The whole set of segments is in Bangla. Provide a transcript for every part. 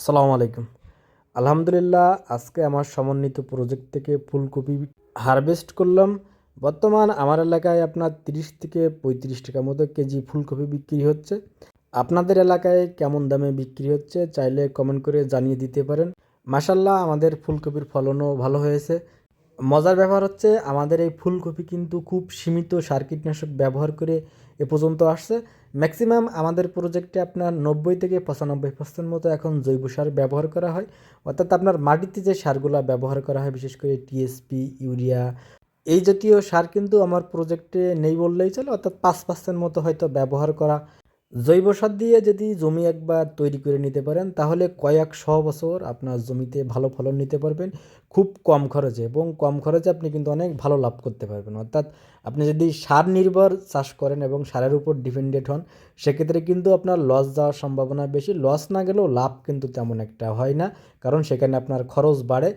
আসসালামু আলাইকুম। আলহামদুলিল্লাহ, আজকে আমার সমন্বিত প্রজেক্ট থেকে ফুলকপি হারভেস্ট করলাম। বর্তমান আমার এলাকায় আপনার তিরিশ থেকে পঁয়ত্রিশ টাকা মতো কেজি ফুলকপি বিক্রি হচ্ছে। আপনাদের এলাকায় কেমন দামে বিক্রি হচ্ছে, চাইলে কমেন্ট করে জানিয়ে দিতে পারেন। মাসাল্লাহ আমাদের ফুলকপির ফলনও ভালো হয়েছে। মজার ব্যাপার হচ্ছে আমাদের এই ফুলকপি কিন্তু খুব সীমিত সার কীটনাশক ব্যবহার করে এ পর্যন্ত আসছে। ম্যাক্সিমাম আমাদের প্রজেক্টে আপনার নব্বই থেকে পঁচানব্বই পার্সেন্ট মতো এখন জৈব সার ব্যবহার করা হয়। অর্থাৎ আপনার মাটিতে যে সারগুলো ব্যবহার করা হয়, বিশেষ করে টিএসপি ইউরিয়া, এই জাতীয় সার কিন্তু আমার প্রজেক্টে নেই বললেই চলে। অর্থাৎ পাঁচ পার্সেন্ট মতো হয়তো ব্যবহার করা জৈব সার দিয়ে যদি জমি একবার তৈরি করে নিতে পারেন, তাহলে কয়েক শ বছর আপনার জমিতে ভালো ফলন নিতে পারবেন, খুব কম খরচে এবং কম খরচে আপনি কিন্তু অনেক ভালো লাভ করতে পারবেন। অর্থাৎ আপনি যদি সার নির্ভর চাষ করেন এবং সারের উপর ডিপেন্ডেন্ট হন, সেক্ষেত্রে কিন্তু আপনার লস যাওয়ার সম্ভাবনা বেশি। লস না গেলেও লাভ কিন্তু তেমন একটা হয় না, কারণ সেখানে আপনার খরচ বাড়ে।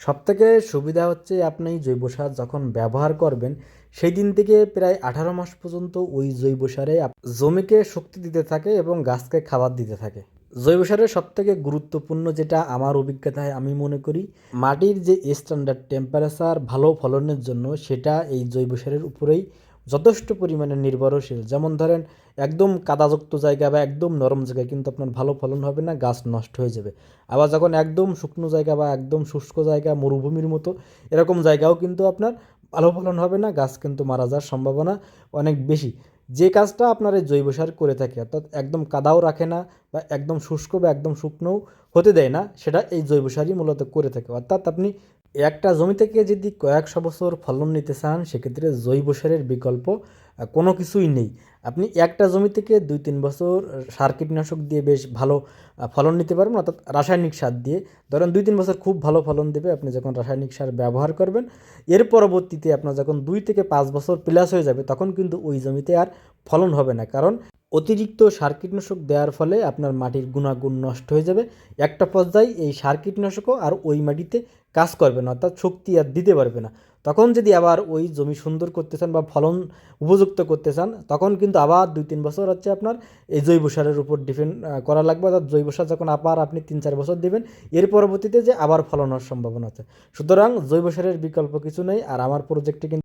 সবথেকে সুবিধা হচ্ছে আপনি জৈব সার যখন ব্যবহার করবেন, সেই দিন থেকে প্রায় আঠারো মাস পর্যন্ত ওই জৈব সারে জমিকে শক্তি দিতে থাকে এবং গাছকে খাবার দিতে থাকে। জৈব সারের সবথেকে গুরুত্বপূর্ণ যেটা আমার অভিজ্ঞতায় আমি মনে করি, মাটির যে স্ট্যান্ডার্ড টেম্পারেচার ভালো ফলনের জন্য সেটা এই জৈব সারের উপরেই যথেষ্ট পরিমাণে নির্ভরশীল। যেমন ধরেন, একদম কাদাযুক্ত জায়গা বা একদম নরম জায়গায় কিন্তু আপনার ভালো ফলন হবে না, গাছ নষ্ট হয়ে যাবে। আবার যখন একদম শুকনো জায়গা বা একদম শুষ্ক জায়গা, মরুভূমির মতো এরকম জায়গাও কিন্তু আপনার ভালো ফলন হবে না, গাছ কিন্তু মারা যাওয়ার সম্ভাবনা অনেক বেশি। যে কাজটা আপনার এই জৈব সার করে থাকে, অর্থাৎ একদম কাদাও রাখে না বা একদম শুষ্ক বা একদম শুকনোও হতে দেয় না, সেটা এই জৈব সারই মূলত করে থাকে। অর্থাৎ আপনি একটা জমি থেকে যদি কয়েকশো বছর ফলন নিতে চান, সেক্ষেত্রে জৈব সারের বিকল্প কোনো কিছুই নেই। আপনি একটা জমি থেকে দুই, তিন বছর সার কীটনাশক দিয়ে বেশ ভালো ফলন নিতে পারবেন, অর্থাৎ রাসায়নিক সার দিয়ে। ধরেন দুই, তিন বছর খুব ভালো ফলন দেবে, আপনি যখন রাসায়নিক সার ব্যবহার করবেন, এর পরবর্তীতে আপনার যখন দুই থেকে পাঁচ বছর প্লাস হয়ে যাবে, তখন কিন্তু ওই জমিতে আর ফলন হবে না। কারণ অতিরিক্ত সার কীটনাশক দেওয়ার ফলে আপনার মাটির গুণাগুণ নষ্ট হয়ে যাবে। একটা পর্যায়ে এই সার কীটনাশকও আর ওই মাটিতে কাজ করবে না, অর্থাৎ শক্তি আর দিতে পারবে না। তখন যদি আবার ওই জমি সুন্দর করতে চান বা ফলন উপযুক্ত করতে চান, তখন কিন্তু আবার দুই তিন বছর হচ্ছে আপনার এই জৈব সারের উপর ডিপেন্ড করা লাগবে। অর্থাৎ জৈব সার যখন আবার আপনি তিন চার বছর দেবেন, এর পরবর্তীতে যে আবার ফলন হওয়ার সম্ভাবনা আছে। সুতরাং জৈব সারের বিকল্প কিছু নেই আর আমার প্রজেক্টে কিন্তু